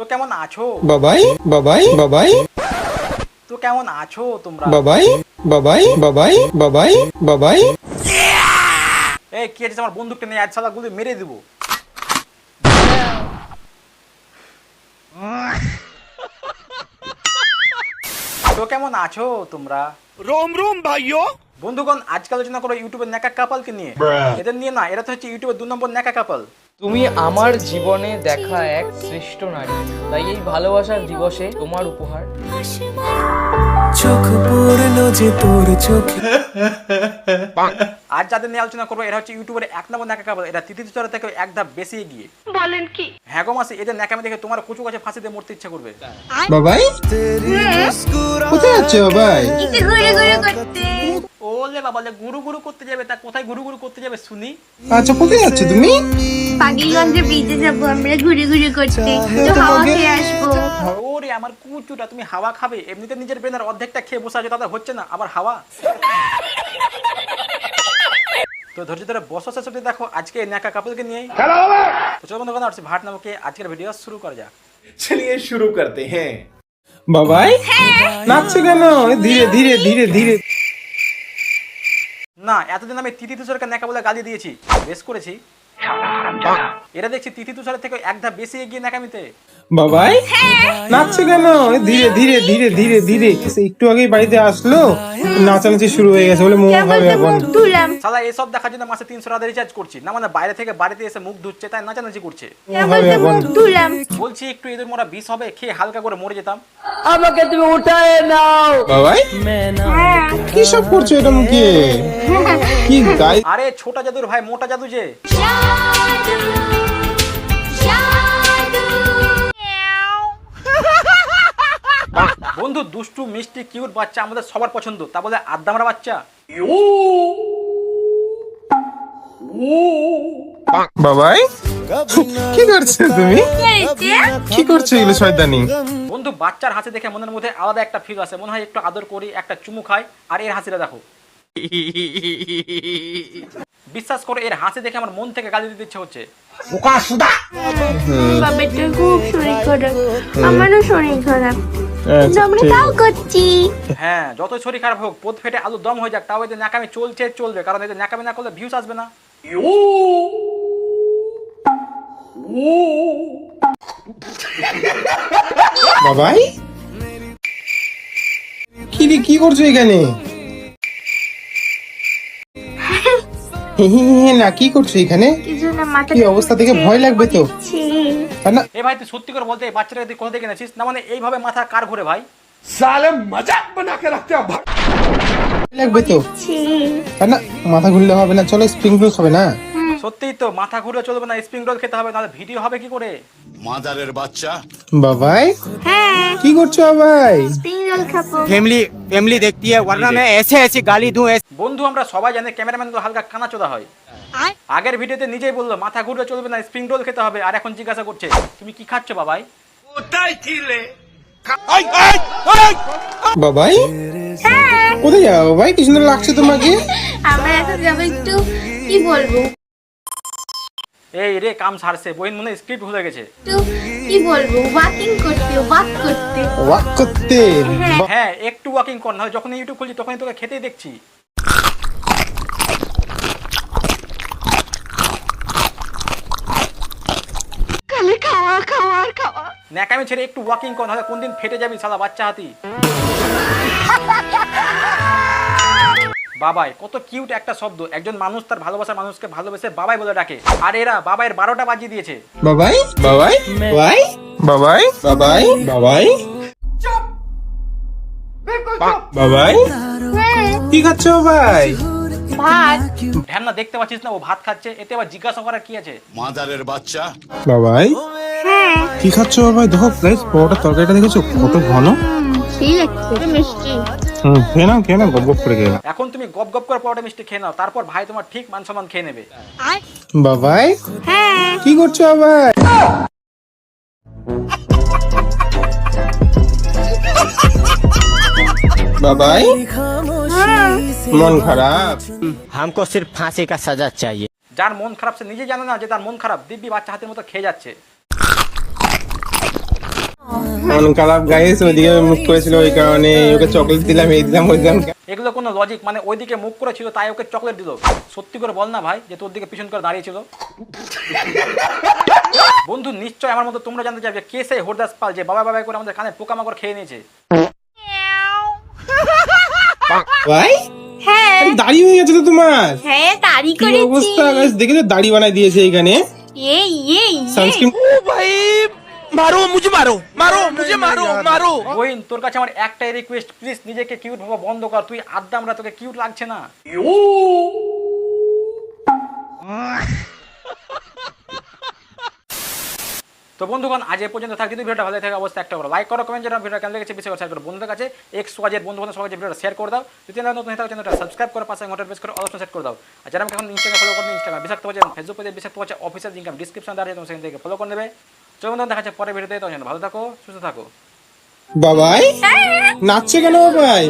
তো কেমন আছো? বাবাই বাবাই বাবাই। তো কেমন আছো তোমরা? বাবাই বাবাই বাবাই বাবাই বাবাই। এই কি আছে আমার বন্দুকটা নিয়ে আজ গুলি মেরে দিব। তো কেমন আছো তোমরা? রোম রোম ভাইও বন্ধুগণ আজকাল আলোচনা করো ইউটিউবের নেকা কাপালকে নিয়ে। এদের নিয়ে না এরা তো হচ্ছে ইউটিউবের দু নম্বর নেকা কাপাল। তুমি আমার জীবনে দেখা এক শ্রেষ্ঠ নারী। তাই এই ভালোবাসার দিবসে তোমার উপহার। চোখ পড়ল যে তোর চোখে। আজ যাদের নিয়ে আলোচনা করব এরা হচ্ছে ইউটিউবের এক নম্বর নেকা এরা তৃতীয় স্তরের থেকে এক ধাপ বেশি এগিয়ে। বলেন কি? হ্যাঁ গো মাসি এদের নেকামি দেখে তোমার কচু গাছে ফাঁসি দিয়ে মরতে ইচ্ছা করবে। বাবাই? কোথায় একটু ঘুরে ঘুরে করতে বললে বাবা যে গুরু গুরু করতে যাবে তা কোথায় গুরু গুরু করতে যাবে শুনি? আচ্ছা কোথায় যাচ্ছ তুমি? পাগলগঞ্জে বিজে যাব আমরা ঘুরে ঘুরে করতে। তো হাওয়া খেয়ে আসব। ওরে আমার কুচুটা তুমি হাওয়া খাবে? এমনিতে নিজের ব্রেনের অর্ধেকটা খেয়ে বসে আছে তাতে হচ্ছে না আবার হাওয়া। তো ধৈর্য ধরে বসো শেষ অব্দি দেখো আজকে ন্যাকা কাপুরকে নিয়ে খেলা হবে! তো চলো বন্ধুগণ আর ভাট নামকে আজকের ভিডিও শুরু করা যাক। চলিয়ে শুরু করতে হ্যাঁ। বাবাই হ্যাঁ। নাচছো কেন? ধীরে ধীরে ধীরে ধীরে। না এতদিন আমি তিথি তুষারকে নেকা বলে গালি দিয়েছি। বেশ করেছি। এরা দেখছি তিথি তুষারের থেকে এক ধাপ বেশি এগিয়ে নাকামিতে বাবাই নাচছে কেন? ধীরে ধীরে ধীরে ধীরে ধীরে। একটু আগেই বাড়িতে আসলো নাচানাচি শুরু হয়ে গেছে বলে মোমো হবে খাবে এখন সালা এসব দেখার জন্য মাসে তিনশো টাকা রিচার্জ করছি। না মানে বাইরে থেকে বাড়িতে এসে মুখ ধুচ্ছে তাই নাচানাচি করছে। বলছি একটু এদের মোরা বিষ হবে খেয়ে হালকা করে মরে যেতাম। আমাকে তুমি উঠায় নাও। বাবাই। হ্যাঁ। কি সব করছ এটা মুখে? কি গাই? আরে ছোটা জাদুর ভাই মোটা জাদু যে। বন্ধু দুষ্টু মিষ্টি কিউট বাচ্চা আমাদের সবার পছন্দ। তা বলে আদ্দামরা বাচ্চা? বাবাই কি করছ তুমি? কি করছ এগুলো শয়তানি? বন্ধু বাচ্চার হাসি দেখে মনের মধ্যে আলাদা একটা ফিল আসে। মনে হয় একটু আদর করি একটা চুমু খাই আর এর হাসিটা দেখো। বিশ্বাস করো এর হাসি দেখে আমার মন থেকে গালি দিতে ইচ্ছে হচ্ছে। বাবাটা খুব শরীর খারাপ। আমারও শরীর খারাপ। আচ্ছা, আমরা তাও করছি। হ্যাঁ যতই শরীর খারাপ হোক পোত ফেটে আলু দম হয়ে যাক তাও এদের ন্যাকামি চলছে চলবে। কারণ এদের ন্যাকামি না করলে ভিউস আসবে না। বাবাই? কি রে কি করছ এখানে? না কি করছ এখানে? না কি অবস্থা দেখে ভয় লাগবে তো। না এ ভাই তুই সত্যি করে বলতে এই বাচ্চাটাকে তুই কোথা থেকে এনেছিস? না মানে এইভাবে মাথা কার ঘুরে ভাই? साले मजाक बना के रखते हो भाई ভয় লাগবে তো তা না মাথা ঘুরলে হবে না চলো স্প্রিং রোল হবে না সত্যিই তো মাথা ঘুরে চলবে না স্প্রিং রোল খেতে হবে নাহলে ভিডিও হবে কি করে মাদারের বাচ্চা বাবাই হ্যাঁ কি করছো বাবাই স্প্রিং রোল খাবো फैमिली फैमिली देखती है वरना मैं ऐसे ऐसे गाली दूं ऐसे বন্ধু আমরা সবাই জানি ক্যামেরাম্যান তো হালকা কানাচোদা হয় আগের ভিডিওতে নিজেই বললো মাথা ঘুরে চলবে না স্প্রিং রোল খেতে হবে আর এখন জিজ্ঞাসা করছে তুমি কি খাচ্ছ বাবাই বাবাই কোথায় যাও বাবাই? কি সুন্দর লাগছে তোমাকে। আমরা এখন যাব একটু কি বলব? এই রে কাম সারছে। বইন মনে স্ক্রিপ্ট ভুলে গেছে। কি বলব? ওয়াকিং করতে ওয়াক করতে। ওয়াক করতে? হ্যাঁ। হ্যাঁ একটু ওয়াকিং কর না যখন ইউটিউব খুলছি তখনই তোকে খেতেই দেখছি। ন্যাকামি ছেড়ে একটু ওয়াকিং কর নাহলে কোনদিন ফেটে যাবি সালা বাচ্চা হাতি। বাবাই কত কিউট একটা শব্দ। একজন মানুষ তার ভালোবাসার মানুষকে ভালোবেসে বাবাই বলে ডাকে। আর এরা বাবাইয়ের বারোটা বাজিয়ে দিয়েছে। বাবাই বাবাই বাবাই বাবাই বাবাই বাবাই। বাবাই। কি খাচ্ছ বাবাই? ভাত। ধ্যান না দেখতে পাচ্ছিস না ও ভাত খাচ্ছে। এতে আবার জিজ্ঞাসা করার কি আছে? মাদারের বাচ্চা। বাবাই কি খাচ্ছ বাবাই? দেখো গাইস পরোটা তরকারিটা দেখেছ? কত ঘন মিষ্টি। হুম খেয়ে নাও খেয়ে নাও গপ গপ করে খেয়ে এখন তুমি গপ গপ করে পরোটা মিষ্টি খেয়ে নাও তারপর ভাই তোমার ঠিক মান সম্মান খেয়ে নেবে। বাবাই হ্যাঁ। কি করছ বাবাই? বাবাই? মন খারাপ। হামকো সির ফাঁসি কা সাজা চাই যার মন খারাপ সে নিজে জানে না যে তার মন খারাপ। দিব্যি বাচ্চা হাতের মতো খেয়ে যাচ্ছে। মন খারাপ গাইস ওইদিকে মুখ করেছিল ওই কারণে। ওকে চকলেট দিলাম এই দিলাম ওই দিলাম। এগুলো কোনো লজিক মানে ওইদিকে মুখ করেছিল তাই ওকে চকলেট দিল। সত্যি করে বল না ভাই যে তোর দিকে পিছন করে দাঁড়িয়েছিল। বন্ধু নিশ্চয় আমার মতো তোমরা জানতে চাইবে কে সেই হরদাস পাল যে বাবা বাবা করে আমাদের কানে পোকামাকড় খেয়ে নিয়েছে। ভাই দাড়ি হয়ে গেছে তো তোমার। হ্যাঁ দাড়ি করেছি। কি অবস্থা গাইস দেখেছ দাড়ি বানাই দিয়েছে এখানে। এই এই সানস্ক্রিন ও ভাই মারো মুঝে মারো মারো মুঝে মারো মারো। ওইন তোর কাছে আমার একটাই রিকোয়েস্ট প্লিজ নিজেকে কিউট ভাবা বন্ধ কর। তুই আড্ডা তোকে কিউট লাগছে না। তো বন্ধুগণ আজ এ পর্যন্ত থাকতে যদি ভিডিওটা ভালো থাকে অবশ্যই একটা করো লাইক করো কমেন্ট জানাও ভিডিও কেমন লেগেছে বেশি করে শেয়ার করো। বন্ধুদের কাছে এক্স ওয়াজের বন্ধু বান্ধব সবাইকে ভিডিওটা শেয়ার করে দাও। যদি চ্যানেল নতুন হয়ে থাকো চ্যানেলটা সাবস্ক্রাইব করো পাশে ঘণ্টার প্রেস করে অল সেট করে দাও। আর যারা আমাকে এখন ইনস্টাগ্রাম ফলো করবে ইনস্টাগ্রাম বিষাক্ত বাজে ফেসবুক পেজে বিষাক্ত বাজে অফিসিয়াল লিঙ্ক ডিসক্রিপশন দাঁড়িয়ে তোমার সেখান থেকে ফলো করে নেবে। চলো বন্ধু দেখা যাচ্ছে পরে ভিডিওতে তো ভালো থাকো সুস্থ থাকো। বাবাই নাচছে কেন বাবাই?